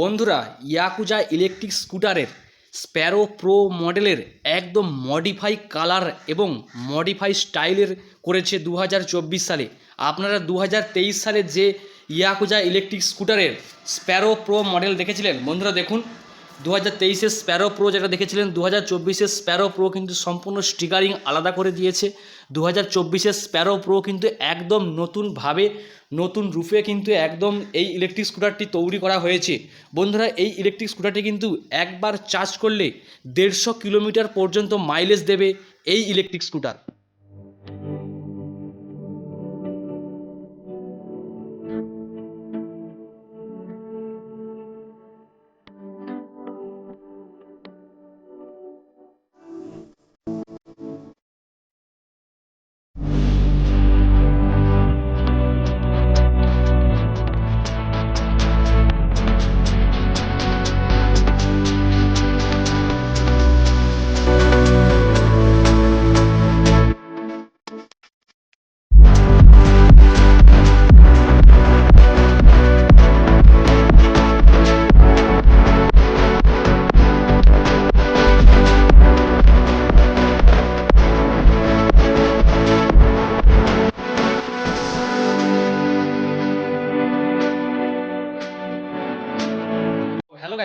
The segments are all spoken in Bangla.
বন্ধুরা, ইয়াকুজা ইলেকট্রিক স্কুটারের স্প্যারো প্রো মডেলের একদম মডিফাই কালার এবং মডিফাই স্টাইলের করেছে দু হাজার চব্বিশ সালে। আপনারা দু হাজার তেইশ সালে যে ইয়াকুজা ইলেকট্রিক স্কুটারের স্প্যারো প্রো মডেল দেখেছিলেন? বন্ধুরা দেখুন। দু হাজার তেইশের স্প্যারো প্রো যেটা দেখেছিলেন দু হাজার চব্বিশের স্প্যারো প্রো কিন্তু সম্পূর্ণ স্টিকারিং আলাদা করে দিয়েছে। দু হাজার চব্বিশের স্প্যারো প্রো কিন্তু একদম নতুনভাবে, নতুন রূপে কিন্তু একদম এই ইলেকট্রিক স্কুটারটি তৈরি করা হয়েছে। বন্ধুরা, এই ইলেকট্রিক স্কুটারটি কিন্তু একবার চার্জ করলে দেড়শো কিলোমিটার পর্যন্ত মাইলেজ দেবে এই electric scooter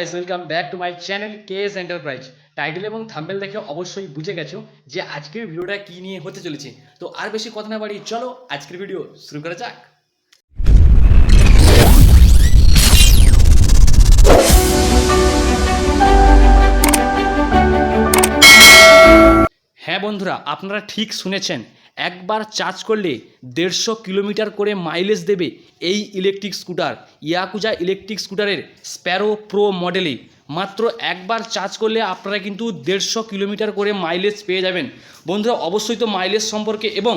guys welcome back to my channel KS Enterprise title এবং থাম্বেল দেখে অবশ্যই বুঝে গেছো যে আজকের ভিডিওটা কি নিয়ে হতে চলেছে। তো আর বেশি কথা না বাড়িয়ে চলো আজকের ভিডিও শুরু করা যাক। হ্যাঁ বন্ধুরা, আপনারা ঠিক শুনেছেন একবার চার্জ করলে দেড়শো কিলোমিটার করে মাইলেজ দেবে এই ইলেকট্রিক স্কুটার, ইয়াকুজা ইলেকট্রিক স্কুটারের স্প্যারো প্রো মডেলে মাত্র একবার চার্জ করলে আপনারা কিন্তু দেড়শো কিলোমিটার করে মাইলেজ পেয়ে যাবেন। বন্ধুরা, অবশ্যই তো মাইলেজ সম্পর্কে এবং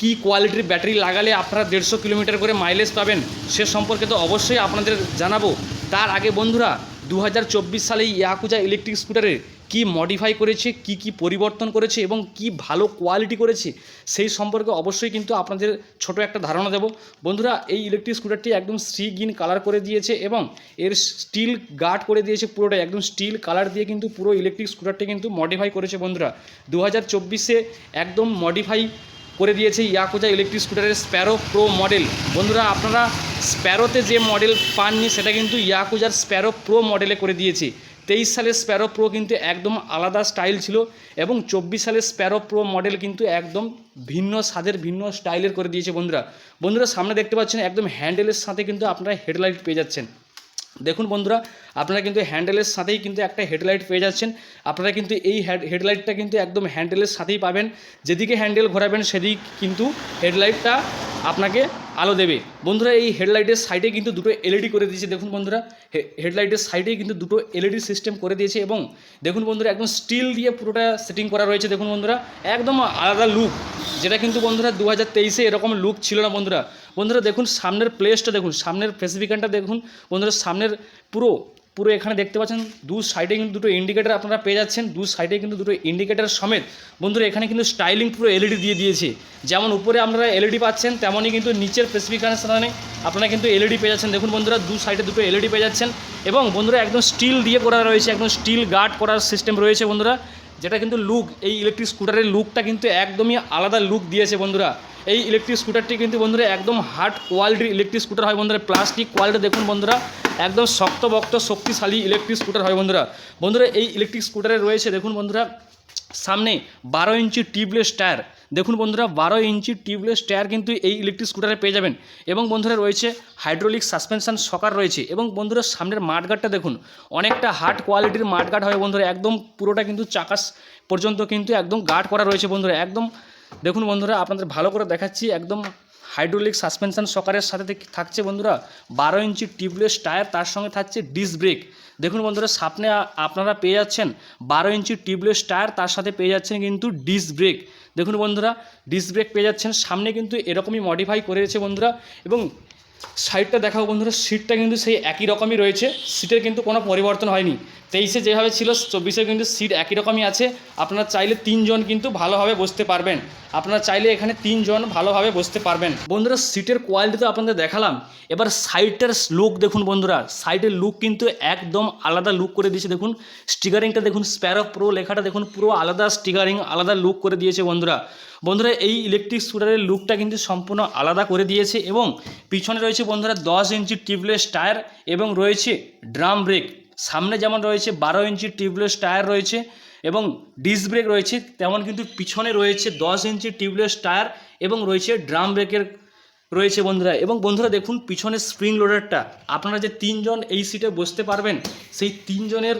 কি কোয়ালিটির ব্যাটারি লাগালে আপনারা দেড়শো কিলোমিটার করে মাইলেজ পাবেন সে সম্পর্কে তো অবশ্যই আপনাদের জানাব। তার আগে বন্ধুরা দু হাজার চব্বিশ সালে এই ইয়াকুজা ইলেকট্রিক স্কুটারের কি মডিফাই করেছে, কি কি পরিবর্তন করেছে এবং কি ভালো কোয়ালিটি করেছে, সেই সম্পর্কে অবশ্যই কিন্তু আপনাদের ছোট একটা ধারণা দেব। বন্ধুরা, এই ইলেকট্রিক স্কুটারটি একদম সি গ্রিন কালার করে দিয়েছে এবং এর স্টিল গার্ড করে দিয়েছে পুরোটাই, একদম স্টিল কালার দিয়ে কিন্তু পুরো ইলেকট্রিক স্কুটারটি কিন্তু মডিফাই করেছে বন্ধুরা। দু হাজার একদম মডিফাই করে দিয়েছে ইয়াকুজা ইলেকট্রিক স্কুটারের স্প্যারো প্রো মডেল বন্ধুরা, আপনারা স্প্যারোতে যে মডেল পাননি, সেটা কিন্তু ইয়াকুজার স্প্যারো প্রো মডেলে করে দিয়েছে। তেইশ সালের স্প্যারো প্রো কিন্তু একদম আলাদা স্টাইল ছিল এবং চব্বিশ সালের স্প্যারো প্রো মডেল কিন্তু একদম ভিন্ন স্বাদের, ভিন্ন স্টাইলের করে দিয়েছে বন্ধুরা। বন্ধুরা, সামনে দেখতে পাচ্ছেন, একদম হ্যান্ডেলের সাথে কিন্তু আপনারা হেডলাইট পেয়ে যাচ্ছেন। দেখুন বন্ধুরা, আপনারা কিন্তু হ্যান্ডেলের সাথেই কিন্তু একটা হেডলাইট পেয়ে যাচ্ছেন। আপনারা কিন্তু এই হেডলাইটটা কিন্তু একদম হ্যান্ডেলের সাথেই পাবেন। যেদিকে হ্যান্ডেল ঘোরাবেন, সেদিক কিন্তু হেডলাইটটা আপনাকে আলো দেবে। বন্ধুরা, এই হেডলাইটের সাইডে কিন্তু দুটো এলইডি করে দিয়েছে। দেখুন বন্ধুরা হেডলাইটের সাইডেই কিন্তু দুটো এলইডি সিস্টেম করে দিয়েছে এবং দেখুন বন্ধুরা, একদম স্টিল দিয়ে পুরোটা সেটিং করা রয়েছে। দেখুন বন্ধুরা, একদম আলাদা লুক যেটা কিন্তু বন্ধুরা দু হাজার তেইশে এরকম লুক ছিল না বন্ধুরা। বন্ধুরা দেখুন, সামনের প্লেসটা দেখুন, সামনের স্পেসিফিকেশনটা দেখুন। বন্ধুরা সামনের পুরো পুরো এখানে দেখতে পাচ্ছেন, দু সাইডে কিন্তু দুটো ইন্ডিকেটার আপনারা পেয়ে যাচ্ছেন, দু সাইডে কিন্তু দুটো ইন্ডিকেটার সমেত। বন্ধুরা এখানে কিন্তু স্টাইলিং পুরো এলইডি দিয়ে দিয়েছে। যেমন উপরে আপনারা এলইডি পাচ্ছেন, তেমনই কিন্তু নিচের স্পেসিফিকেশনে আপনারা কিন্তু এলইডি পেয়ে যাচ্ছেন। দেখুন বন্ধুরা, দু সাইডে দুটো এলইডি পেয়ে যাচ্ছেন। এবং বন্ধুরা একদম স্টিল দিয়ে করা রয়েছে, একদম স্টিল গার্ড করার সিস্টেম রয়েছে বন্ধুরা। যেটা কিন্তু লুক এই ইলেকট্রিক স্কুটারের লুকটা কিন্তু একদমই আলাদা লুক দিয়েছে বন্ধুরা। এই ইলেকট্রিক স্কুটারটি কিন্তু বন্ধুরা একদম হার্ড কোয়ালিটির ইলেকট্রিক স্কুটার হয় বন্ধুরা। প্লাস্টিক কোয়ালিটি দেখুন বন্ধুরা, একদম শক্তবক্ত, শক্তিশালী ইলেকট্রিক স্কুটার হয় বন্ধুরা। বন্ধুরা, এই ইলেকট্রিক স্কুটারে রয়েছে দেখুন বন্ধুরা, সামনে বারো ইঞ্চি টিউবলেস টায়ার দেখুন বন্ধুরা, বারো ইঞ্চি টিউবলেস টায়ার কিন্তু এই ইলেকট্রিক স্কুটারে পেয়ে যাবেন। এবং বন্ধুরা, রয়েছে হাইড্রোলিক সাসপেনশন সকার রয়েছে। এবং বন্ধুরা, সামনের মাঠগার্ডটা দেখুন, অনেকটা হার্ড কোয়ালিটির মাঠগার্ড হয় বন্ধুরা। একদম পুরোটা কিন্তু চাকাস পর্যন্ত কিন্তু একদম গার্ড করা রয়েছে বন্ধুরা। একদম, দেখুন বন্ধুরা, আপনাদের ভালো করে দেখাচ্ছি, একদম হাইড্রোলিক সাসপেনশন সকারের সাথে থাকছে বন্ধুরা, বারো ইঞ্চি টিউবলেস টায়ার, তার সঙ্গে থাকছে ডিস্ক ব্রেক। দেখুন বন্ধুরা সামনে আপনারা পেয়ে যাচ্ছেন বারো ইঞ্চি টিউবলেস টায়ার, তার সাথে পেয়ে যাচ্ছেন কিন্তু ডিস্ক ব্রেক। দেখুন বন্ধুরা, ডিস্ক ব্রেক পেয়ে যাচ্ছেন, সামনে কিন্তু এরকমই মডিফাই করেছে বন্ধুরা, এবং সাইডটা দেখাও বন্ধুরা, সিটটা কিন্তু সেই একই রকমই রয়েছে, সিটের কিন্তু কোনো পরিবর্তন হয়নি। তেইশে যেভাবে ছিল, চব্বিশে কিন্তু সিট একই রকমই আছে, আপনারা চাইলে তিনজন কিন্তু ভালোভাবে বসতে পারবেন। আপনারা চাইলে এখানে তিনজন ভালোভাবে বসতে পারবেন। বন্ধুরা, সিটের কোয়ালিটি তো আপনাদের দেখালাম, এবার সাইডটার লুক দেখুন বন্ধুরা সাইডের লুক কিন্তু একদম আলাদা লুক করে দিয়েছে, দেখুন। স্টিকারিংটা দেখুন স্প্যারো প্রো লেখাটা দেখুন, পুরো আলাদা স্টিকারিং আলাদা লুক করে দিয়েছে বন্ধুরা। বন্ধুরা, এই ইলেকট্রিক স্কুটারের লুকটা কিন্তু সম্পূর্ণ আলাদা করে দিয়েছে এবং পিছনে রয়েছে বন্ধুরা, দশ ইঞ্চি টিউবলেস টায়ার এবং রয়েছে ড্রাম ব্রেক সামনে যেমন রয়েছে বারো ইঞ্চি টিউবলেস টায়ার রয়েছে এবং ডিস্ক ব্রেক রয়েছে, তেমন কিন্তু পিছনে রয়েছে দশ ইঞ্চি টিউবলেস টায়ার এবং রয়েছে ড্রাম ব্রেকের রয়েছে বন্ধুরা। এবং বন্ধুরা, দেখুন পিছনের স্প্রিং লোডারটা আপনারা যে তিনজন এই সিটে বসতে পারবেন, সেই তিনজনের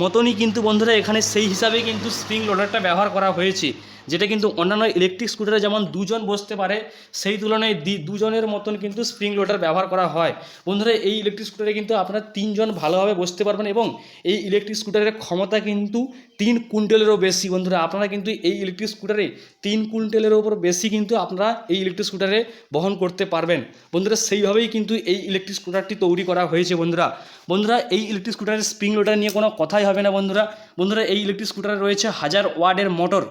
মতনই কিন্তু বন্ধুরা, এখানে সেই হিসাবে কিন্তু স্প্রিং লোডারটা ব্যবহার করা হয়েছে। যেটা কিন্তু অন্যান্য ইলেকট্রিক স্কুটারে যেমন দুজন বসতে পারে, সেই তুলনায় দুজনের মতন কিন্তু স্প্রিং লোডার ব্যবহার করা হয়। বন্ধুরা, এই ইলেকট্রিক স্কুটারে কিন্তু আপনারা তিনজন ভালোভাবে বসতে পারবেন এবং এই ইলেকট্রিক স্কুটারের ক্ষমতা কিন্তু তিন কুইন্টালেরও বেশি। বন্ধুরা, আপনারা কিন্তু এই ইলেকট্রিক স্কুটারে তিন কুইন্টালের ওপর বেশি কিন্তু আপনারা এই ইলেকট্রিক স্কুটারে বহন করতে পারবেন। বন্ধুরা, সেইভাবেই কিন্তু এই ইলেকট্রিক স্কুটারটি তৈরি করা হয়েছে বন্ধুরা। বন্ধুরা, এই ইলেকট্রিক স্কুটারের স্প্রিং লোডার নিয়ে কোনো কথাই হবে না বন্ধুরা। বন্ধুরা, এই ইলেকট্রিক স্কুটারে রয়েছে হাজার ওয়ার্ডের মোটর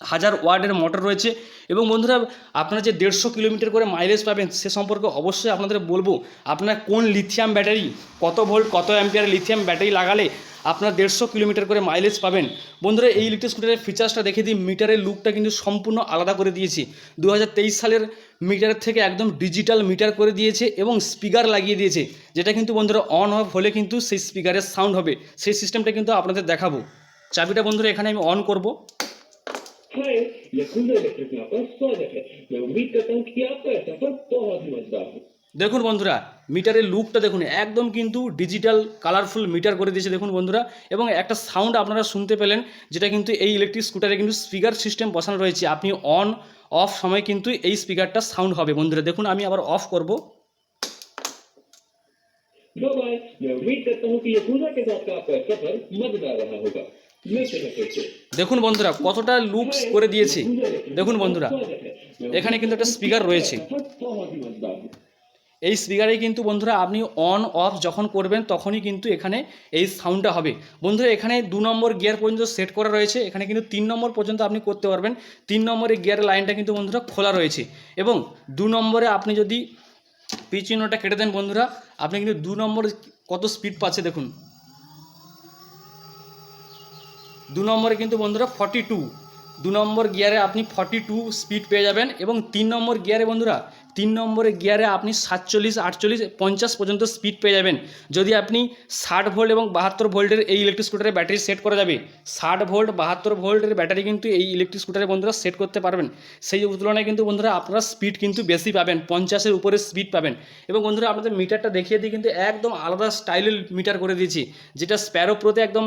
হাজার ওয়ার্ডের মোটর রয়েছে এবং বন্ধুরা, আপনারা যে দেড়শো কিলোমিটার করে মাইলেজ পাবেন, সে সম্পর্কে অবশ্যই আপনাদের বলব, আপনার কোন লিথিয়াম ব্যাটারি কত ভোল্ট কত অ্যাম্পিয়ার লিথিয়াম ব্যাটারি লাগালে আপনার দেড়শো কিলোমিটার করে মাইলেজ পাবেন? বন্ধুরা, এই ইলেকট্রিক স্কুটারের ফিচার্সটা দেখে দিই মিটারের লুকটা কিন্তু সম্পূর্ণ আলাদা করে দিয়েছি। দু হাজার তেইশ সালের মিটারের থেকে একদম ডিজিটাল মিটার করে দিয়েছে এবং স্পিকার লাগিয়ে দিয়েছে, যেটা কিন্তু বন্ধুরা অন অফ হলে কিন্তু সেই স্পিকারের সাউন্ড হবে। সেই সিস্টেমটা কিন্তু আপনাদের দেখাবো। চাবিটা বন্ধুরা, এখানে আমি অন করব। хай, яку вивезли на দেখুন বন্ধুরা মিটারের লুকটা দেখুন একদম কিন্তু ডিজিটাল কালারফুল মিটার করে দিয়েছে দেখুন বন্ধুরা এবং একটা সাউন্ড আপনারা শুনতে পেলেন যেটা কিন্তু এই ইলেকট্রিক স্কুটারে কিন্তু স্পিকার সিস্টেম বসানো রয়েছে। আপনি অন অফ সময় কিন্তু এই স্পিকারটা সাউন্ড হবে বন্ধুরা। দেখুন আমি আবার অফ করব। দেখুন বন্ধুরা, কতটা লুকস করে দিয়েছি। দেখুন বন্ধুরা, এখানে কিন্তু একটা স্পিকার রয়েছে। এই স্পিকারে কিন্তু বন্ধুরা, আপনি অন অফ যখন করবেন, তখনই কিন্তু এখানে এই সাউন্ডটা হবে। বন্ধুরা, এখানে দু নম্বর গিয়ার পর্যন্ত সেট করা রয়েছে। এখানে কিন্তু তিন নম্বর পর্যন্ত আপনি করতে পারবেন। তিন নম্বরের গিয়ারের লাইনটা কিন্তু বন্ধুরা খোলা রয়েছে। এবং দু নম্বরে আপনি যদি পিচিহ্নটা কেটে দেন বন্ধুরা, আপনি কিন্তু দু নম্বর কত স্পিড পাচ্ছে দেখুন। দু নম্বরে কিন্তু বন্ধুরা ফর্টি টু দু নম্বর গিয়ারে আপনি ফর্টি টু স্পিড পেয়ে যাবেন এবং তিন নম্বর গিয়ারে বন্ধুরা, তিন নম্বরে গিয়ারে আপনি সাতচল্লিশ, আটচল্লিশ, পঞ্চাশ পর্যন্ত স্পিড পেয়ে যাবেন। যদি আপনি ষাট ভোল্ট এবং বাহাত্তর ভোল্টের এই ইলেকট্রিক স্কুটারে ব্যাটারি সেট করা যাবে, ষাট ভোল্ট বাহাত্তর ভোল্টের ব্যাটারি কিন্তু এই ইলেকট্রিক স্কুটারে বন্ধুরা সেট করতে পারবেন। সেই তুলনায় কিন্তু বন্ধুরা আপনারা স্পিড কিন্তু বেশি পাবেন, পঞ্চাশের উপরে স্পিড পাবেন। এবং বন্ধুরা আপনাদের মিটারটা দেখিয়ে দিই কিন্তু একদম আলাদা স্টাইলের মিটার করে দিয়েছি, যেটা স্প্যারো প্রোতে একদম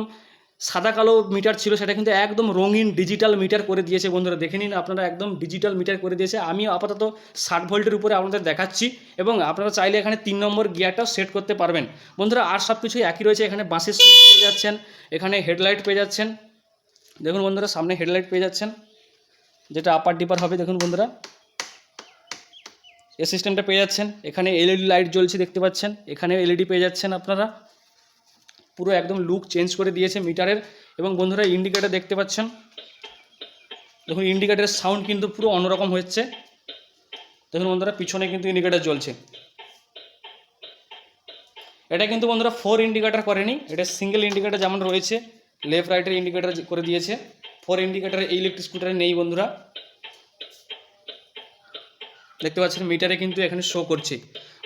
সাদা কালো মিটার ছিল, সেটা কিন্তু একদম রঙিন ডিজিটাল মিটার করে দিয়েছে বন্ধুরা। দেখে নিন, আপনারা একদম ডিজিটাল মিটার করে দিয়েছে। আমি আপাতত ষাট ভোল্টের উপরে আপনাদের দেখাচ্ছি এবং আপনারা চাইলে এখানে তিন নম্বর গিয়ারটাও সেট করতে পারবেন। বন্ধুরা, আর সব কিছুই একই রয়েছে। এখানে বাঁশের সুইচ পেয়ে যাচ্ছেন, এখানে হেডলাইট পেয়ে যাচ্ছেন। দেখুন বন্ধুরা, সামনে হেডলাইট পেয়ে যাচ্ছেন, যেটা আপার ডিপার হবে, দেখুন বন্ধুরা। এই সিস্টেমটা পেয়ে যাচ্ছেন। এখানে এলইডি লাইট জ্বলছে, দেখতে পাচ্ছেন। এখানে এলইডি পেয়ে যাচ্ছেন আপনারা। পুরো একদম লুক চেঞ্জ করে দিয়েছে মিটারের এবং বন্ধুরা ইন্ডিকেটার দেখতে পাচ্ছেন? দেখুন ইন্ডিকেটারের সাউন্ড কিন্তু পুরো অন্যরকম হচ্ছে। দেখুন বন্ধুরা, পিছনে কিন্তু ইন্ডিকেটার জ্বলছে। এটা কিন্তু বন্ধুরা ফোর ইন্ডিকেটার করেনি। এটা সিঙ্গেল ইন্ডিকেটার যেমন রয়েছে লেফট রাইটের ইন্ডিকেটার করে দিয়েছে। ফোর ইন্ডিকেটার এই ইলেকট্রিক স্কুটারে নেই বন্ধুরা। দেখতে পাচ্ছেন মিটারে কিন্তু এখানে শো করছে।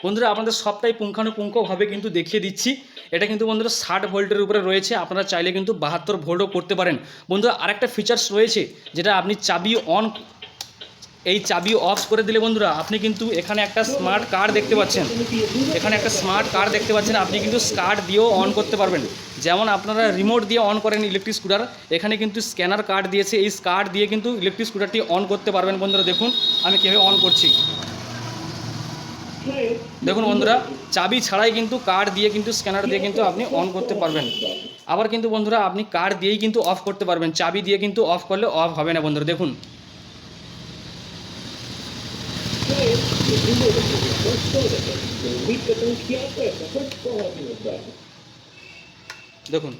বন্ধুরা, আপনাদের সবটাই পুঙ্খানুপুঙ্খভাবে কিন্তু দেখিয়ে দিচ্ছি। এটা কিন্তু বন্ধুরা ষাট ভোল্টের উপরে রয়েছে, আপনারা চাইলে কিন্তু বাহাত্তর ভোল্টও করতে পারেন। বন্ধুরা, আরেকটা ফিচার্স রয়েছে, যেটা আপনি চাবি অন এই চাবি অফ করে দিলে বন্ধুরা, আপনি কিন্তু এখানে একটা স্মার্ট কার্ড দেখতে পাচ্ছেন। এখানে একটা স্মার্ট কার্ড দেখতে পাচ্ছেন, আপনি কিন্তু কার্ড দিয়েও অন করতে পারবেন। যেমন আপনারা রিমোট দিয়ে অন করেন ইলেকট্রিক স্কুটার এখানে কিন্তু স্ক্যানার কার্ড দিয়েছে, এই কার্ড দিয়ে কিন্তু ইলেকট্রিক স্কুটারটি অন করতে পারবেন বন্ধুরা, দেখুন, আমি কীভাবে অন করছি। দেখুন বন্ধুরা, চাবি ছাড়াই কিন্তু কার্ড দিয়ে কিন্তু স্ক্যানার দিয়ে কিন্তু আপনি অন করতে পারবেন। আবার কিন্তু বন্ধুরা, আপনি কার্ড দিয়েই কিন্তু অফ করতে পারবেন। চাবি দিয়ে কিন্তু অফ করলে অফ হবে না বন্ধুরা, দেখুন। দেখুন।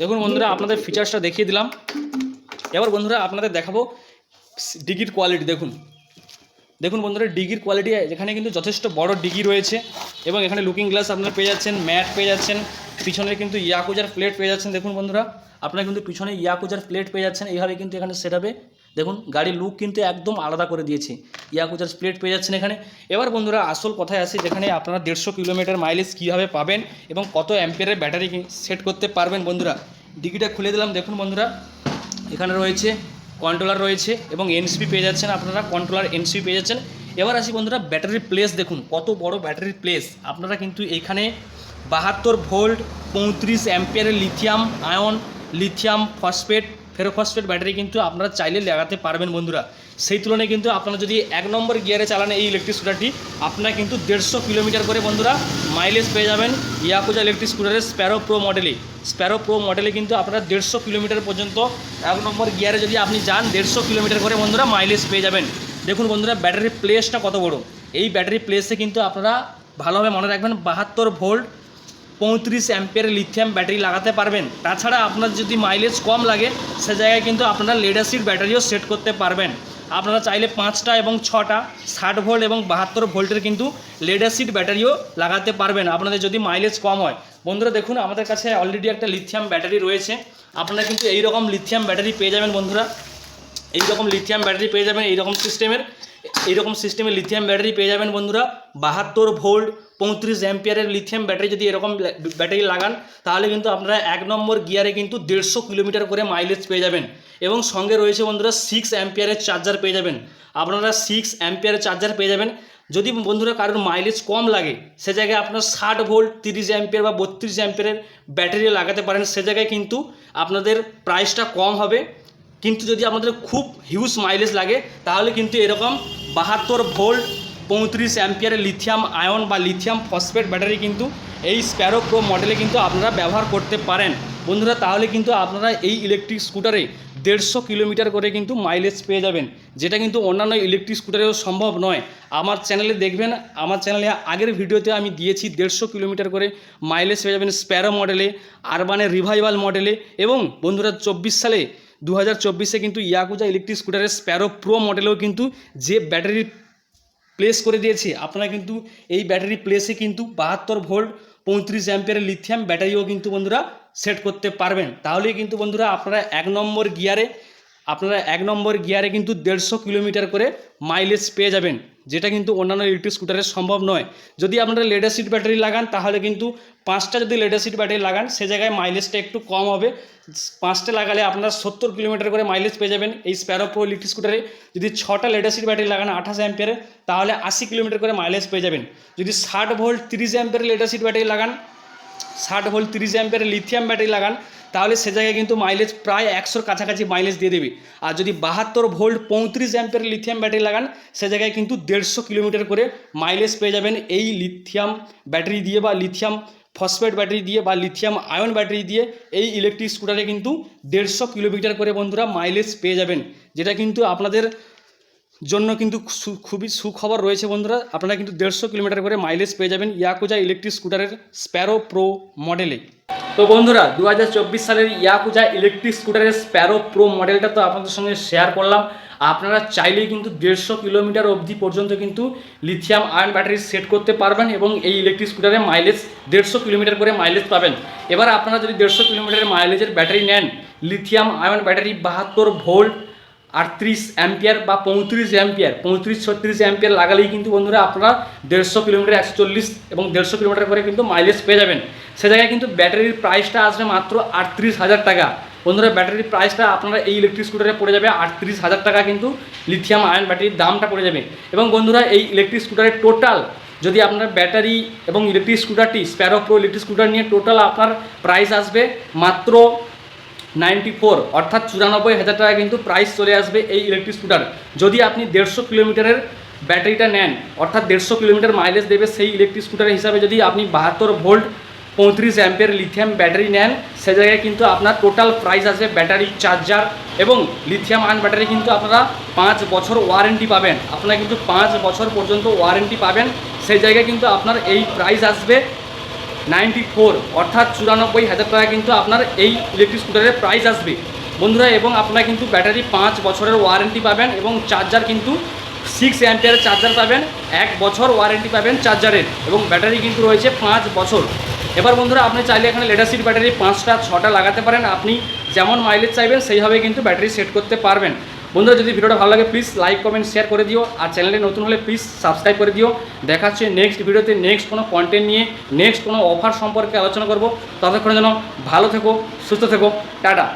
দেখুন বন্ধুরা, আপনাদের ফিচার্সটা দেখিয়ে দিলাম। এবার বন্ধুরা, আপনাদের দেখাবো ডিগির কোয়ালিটি দেখুন। দেখুন বন্ধুরা ডিগির কোয়ালিটি এখানে কিন্তু যথেষ্ট বড় ডিগি রয়েছে এবং এখানে লুকিং গ্লাস আপনারা পেয়ে যাচ্ছেন ম্যাট পেয়ে যাচ্ছেন পিছনে কিন্তু ইয়াকুজার প্লেট পেয়ে যাচ্ছেন। দেখুন বন্ধুরা, আপনারা কিন্তু পিছনে ইয়াকুজার প্লেট পেয়ে যাচ্ছেন। এইভাবে কিন্তু এখানে সেটাবে দেখুন, গাড়ির লুক কিন্তু একদম আলাদা করে দিয়েছে। ইয়াকুজার প্লেট পেয়ে যাচ্ছেন এখানে। এবার বন্ধুরা, আসল কথায় আসি, যেখানে আপনারা দেড়শো কিলোমিটার মাইলেজ কীভাবে পাবেন এবং কত অ্যাম্পিয়ারের ব্যাটারি সেট করতে পারবেন বন্ধুরা? ডিগিটা খুলে দিলাম। দেখুন বন্ধুরা, এখানে রয়েছে কন্ট্রোলার রয়েছে এবং এনসিপি পেয়ে যাচ্ছেন আপনারা কন্ট্রোলার এনসিপি পেয়ে যাচ্ছেন। এবার আসি বন্ধুরা ব্যাটারির প্লেস দেখুন, কত বড় ব্যাটারির প্লেস আপনারা কিন্তু এখানে বাহাত্তর ভোল্ট পঁয়ত্রিশ অ্যাম্পিয়ারের lithium ion lithium phosphate ferrophosphate battery কিন্তু আপনারা চাইলে লাগাতে পারবেন বন্ধুরা। সেই তুলনায় কিন্তু আপনারা যদি এক নম্বর গিয়ারে চালান এই ইলেকট্রিক স্কুটারটি আপনারা কিন্তু দেড়শো কিলোমিটার করে বন্ধুরা মাইলেজ পেয়ে যাবেন ইয়াকুজা ইলেকট্রিক স্কুটারের স্প্যারো প্রো মডেলে স্প্যারো প্রো মডেলে কিন্তু আপনারা দেড়শো কিলোমিটার পর্যন্ত এক নম্বর গিয়ারে যদি আপনি যান, দেড়শো কিলোমিটার করে বন্ধুরা মাইলেজ পেয়ে যাবেন। দেখুন বন্ধুরা ব্যাটারি প্লেসটা কত বড়। এই ব্যাটারি প্লেসে কিন্তু আপনারা ভালোভাবে মনে রাখবেন, বাহাত্তর ভোল্ট পঁয়ত্রিশ অ্যাম্পিয়ার লিথিয়াম ব্যাটারি লাগাতে পারবেন। তাছাড়া আপনার যদি মাইলেজ কম লাগে, সে জায়গায় কিন্তু আপনারা লেডাসিড ব্যাটারিও সেট করতে পারবেন। আপনারা চাইলে পাঁচটা এবং ছটা, ষাট ভোল্ট এবং বাহাত্তর ভোল্টের কিন্তু লেডাসিড ব্যাটারিও লাগাতে পারবেন। আপনাদের যদি মাইলেজ কম হয়। বন্ধুরা, দেখুন, আমাদের কাছে অলরেডি একটা লিথিয়াম ব্যাটারি রয়েছে। আপনারা কিন্তু এই রকম লিথিয়াম ব্যাটারি পেয়ে যাবেন, বন্ধুরা। এই রকম লিথিয়াম ব্যাটারি পেয়ে যাবেন এই রকম সিস্টেমের এইরকম সিস্টেমের লিথিয়াম ব্যাটারি পেয়ে যাবেন, বন্ধুরা। বাহাত্তর ভোল্ট, পঁয়ত্রিশ অ্যাম্পিয়ারের লিথিয়াম ব্যাটারি যদি এরকম ব্যাটারি লাগান, তাহলে কিন্তু আপনারা এক নম্বর গিয়ারে কিন্তু দেড়শো কিলোমিটার করে মাইলেজ পেয়ে যাবেন। এবং সঙ্গে রয়েছে বন্ধুরা সিক্স অ্যাম্পিয়ারের চার্জার পেয়ে যাবেন। আপনারা সিক্স অ্যাম্পিয়ারের চার্জার পেয়ে যাবেন। যদি বন্ধুরা কারোর মাইলেজ কম লাগে, সে জায়গায় আপনার ষাট ভোল্ট তিরিশ অ্যাম্পিয়ার বা বত্রিশ অ্যাম্পিয়ারের ব্যাটারি লাগাতে পারেন। সে জায়গায় কিন্তু আপনাদের প্রাইসটা কম হবে। কিন্তু যদি আমাদের খুব হিউজ মাইলেজ লাগে, তাহলে কিন্তু এরকম বাহাত্তর ভোল্ট পঁয়ত্রিশ অ্যাম্পিয়ারের লিথিয়াম আয়ন বা লিথিয়াম ফসফেট ব্যাটারি কিন্তু এই স্প্যারো প্রো মডেলে কিন্তু আপনারা ব্যবহার করতে পারেন। বন্ধুরা, তাহলে কিন্তু আপনারা এই ইলেকট্রিক স্কুটারে দেড়শো কিলোমিটার করে কিন্তু মাইলেজ পেয়ে যাবেন, যেটা কিন্তু অন্যান্য ইলেকট্রিক স্কুটারেও সম্ভব নয়। আমার চ্যানেলে দেখবেন, আমার চ্যানেলে আগের ভিডিওতে আমি দিয়েছি দেড়শো কিলোমিটার করে মাইলেজ পেয়ে যাবেন স্প্যারো মডেলে আরবানের রিভাইভাল মডেলে এবং বন্ধুরা চব্বিশ সালে দু হাজার চব্বিশে কিন্তু ইয়াকুজা ইলেকট্রিক স্কুটারের স্প্যারো প্রো মডেলেও কিন্তু যে ব্যাটারি প্লেস করে দিয়েছে, আপনারা কিন্তু এই ব্যাটারি প্লেসে কিন্তু বাহাত্তর ভোল্ট পঁয়ত্রিশ অ্যাম্পিয়ারের লিথিয়াম ব্যাটারিও কিন্তু বন্ধুরা সেট করতে পারবেন। তাহলেই কিন্তু বন্ধুরা আপনারা এক নম্বর গিয়ারে আপনারা এক নম্বর গিয়ারে কিন্তু দেড়শো কিলোমিটার করে মাইলেজ পেয়ে যাবেন, যেটা কিন্তু অন্যান্য ইলেকট্রিক স্কুটারে সম্ভব নয়। যদি আপনারা লেডার সিট ব্যাটারি লাগান, তাহলে কিন্তু পাঁচটা যদি লেডার সিট ব্যাটারি লাগান, সে জায়গায় মাইলেজটা একটু কম হবে। পাঁচটা লাগালে আপনারা সত্তর কিলোমিটার করে মাইলেজ পেয়ে যাবেন। এই স্প্যারো প্রো ইলেকট্রিক স্কুটারে যদি ছটা লেডার সিট ব্যাটারি লাগান আঠাশ অ্যাম্পিয়ারে তাহলে আশি কিলোমিটার করে মাইলেজ পেয়ে যাবেন। যদি ষাট ভোল্ট তিরিশ অ্যাম্পিয়ারের লেডার সিট ব্যাটারি লাগান ষাট ভোল্ট, তিরিশ অ্যাম্পের লিথিয়াম ব্যাটারি লাগান, তাহলে সে জায়গায় কিন্তু মাইলেজ প্রায় একশোর কাছাকাছি মাইলেজ দিয়ে দেবে। আর যদি বাহাত্তর ভোল্ট, পঁয়ত্রিশ অ্যাম্পের লিথিয়াম ব্যাটারি লাগান, সে জায়গায় কিন্তু দেড়শো কিলোমিটার করে মাইলেজ পেয়ে যাবেন এই লিথিয়াম ব্যাটারি দিয়ে বা লিথিয়াম ফসফেট ব্যাটারি দিয়ে বা লিথিয়াম আয়ন ব্যাটারি দিয়ে এই ইলেকট্রিক স্কুটারে কিন্তু দেড়শো কিলোমিটার করে বন্ধুরা মাইলেজ পেয়ে যাবেন। যেটা কিন্তু আপনাদের জন্য কিন্তু খুবই সুখবর রয়েছে বন্ধুরা। আপনারা কিন্তু দেড়শো কিলোমিটার করে মাইলেজ পেয়ে যাবেন ইয়াকুজা ইলেকট্রিক স্কুটারের স্প্যারো প্রো মডেলে তো বন্ধুরা দু হাজার চব্বিশ সালের ইয়াকুজা ইলেকট্রিক স্কুটারের স্প্যারো প্রো মডেলটা তো আপনাদের সঙ্গে শেয়ার করলাম। আপনারা চাইলেই কিন্তু দেড়শো কিলোমিটার অবধি পর্যন্ত কিন্তু লিথিয়াম আয়ন ব্যাটারি সেট করতে পারবেন এবং এই ইলেকট্রিক স্কুটারে মাইলেজ দেড়শো কিলোমিটার করে মাইলেজ পাবেন। এবার আপনারা যদি দেড়শো কিলোমিটারের মাইলেজের ব্যাটারি নেন লিথিয়াম আয়ন ব্যাটারি বাহাত্তর ভোল্ট আটত্রিশ অ্যাম্পিয়ার বা পঁয়ত্রিশ অ্যাম্পিয়ার, পঁয়ত্রিশ, ছত্রিশ অ্যাম্পিয়ার লাগালেই কিন্তু বন্ধুরা আপনারা দেড়শো কিলোমিটার একশো চল্লিশ এবং দেড়শো কিলোমিটার করে কিন্তু মাইলেজ পেয়ে যাবেন। সে জায়গায় কিন্তু ব্যাটারির প্রাইসটা আসবে মাত্র আটত্রিশ হাজার টাকা। বন্ধুরা, ব্যাটারির প্রাইসটা আপনারা এই ইলেকট্রিক স্কুটারে পড়ে যাবে, আটত্রিশ হাজার টাকা কিন্তু লিথিয়াম আয়ন ব্যাটারির দামটা পড়ে যাবে। এবং বন্ধুরা, এই ইলেকট্রিক স্কুটারের টোটাল যদি আপনার ব্যাটারি এবং ইলেকট্রিক স্কুটারটি স্প্যারো প্রো ইলেকট্রিক স্কুটার নিয়ে টোটাল আপনার প্রাইস আসবে মাত্র নাইনটি ফোর, অর্থাৎ চুরানব্বই হাজার টাকা কিন্তু প্রাইস চলে আসবে এই ইলেকট্রিক স্কুটার যদি আপনি দেড়শো কিলোমিটারের ব্যাটারিটা নেন, অর্থাৎ দেড়শো কিলোমিটার মাইলেজ দেবে সেই ইলেকট্রিক স্কুটার হিসাবে যদি আপনি বাহাত্তর ভোল্ট, পঁয়ত্রিশ অ্যাম্পের লিথিয়াম ব্যাটারি নেন, সে জায়গায় কিন্তু আপনার টোটাল প্রাইস আছে ব্যাটারি চার্জার এবং লিথিয়াম আয়ন ব্যাটারি কিন্তু আপনারা পাঁচ বছর ওয়ারেন্টি পাবেন। আপনারা কিন্তু পাঁচ বছর পর্যন্ত ওয়ারেন্টি পাবেন। সেই জায়গায় কিন্তু আপনার এই প্রাইস আসবে নাইনটি ফোর, অর্থাৎ চুরানব্বই হাজার টাকা কিন্তু আপনার এই ইলেকট্রিক স্কুটারের প্রাইস আসবে। বন্ধুরা, এবং আপনারা কিন্তু ব্যাটারি পাঁচ বছরের ওয়ারেন্টি পাবেন এবং চার্জার কিন্তু সিক্স অ্যাম্পিয়ারের চার্জার পাবেন, এক বছর ওয়ারেন্টি পাবেন চার্জারের এবং ব্যাটারি কিন্তু রয়েছে পাঁচ বছর। এবার বন্ধুরা, আপনি চাইলে এখানে লেটাসিড ব্যাটারি পাঁচটা, ছটা লাগাতে পারেন। আপনি যেমন মাইলেজ চাইবেন, সেইভাবে কিন্তু ব্যাটারি সেট করতে পারবেন। বন্ধুরা, যদি ভিডিওটা ভালো লাগে প্লিজ লাইক কমেন্ট শেয়ার করে দিও। আর চ্যানেলে নতুন হলে প্লিজ সাবস্ক্রাইব করে দিও। দেখা হচ্ছে নেক্সট ভিডিওতে নেক্সট কোনো কন্টেন্ট নিয়ে নেক্সট কোনো অফার সম্পর্কে আলোচনা করব। ততক্ষণের জন্য ভালো থেকো, সুস্থ থেকো। টাটা।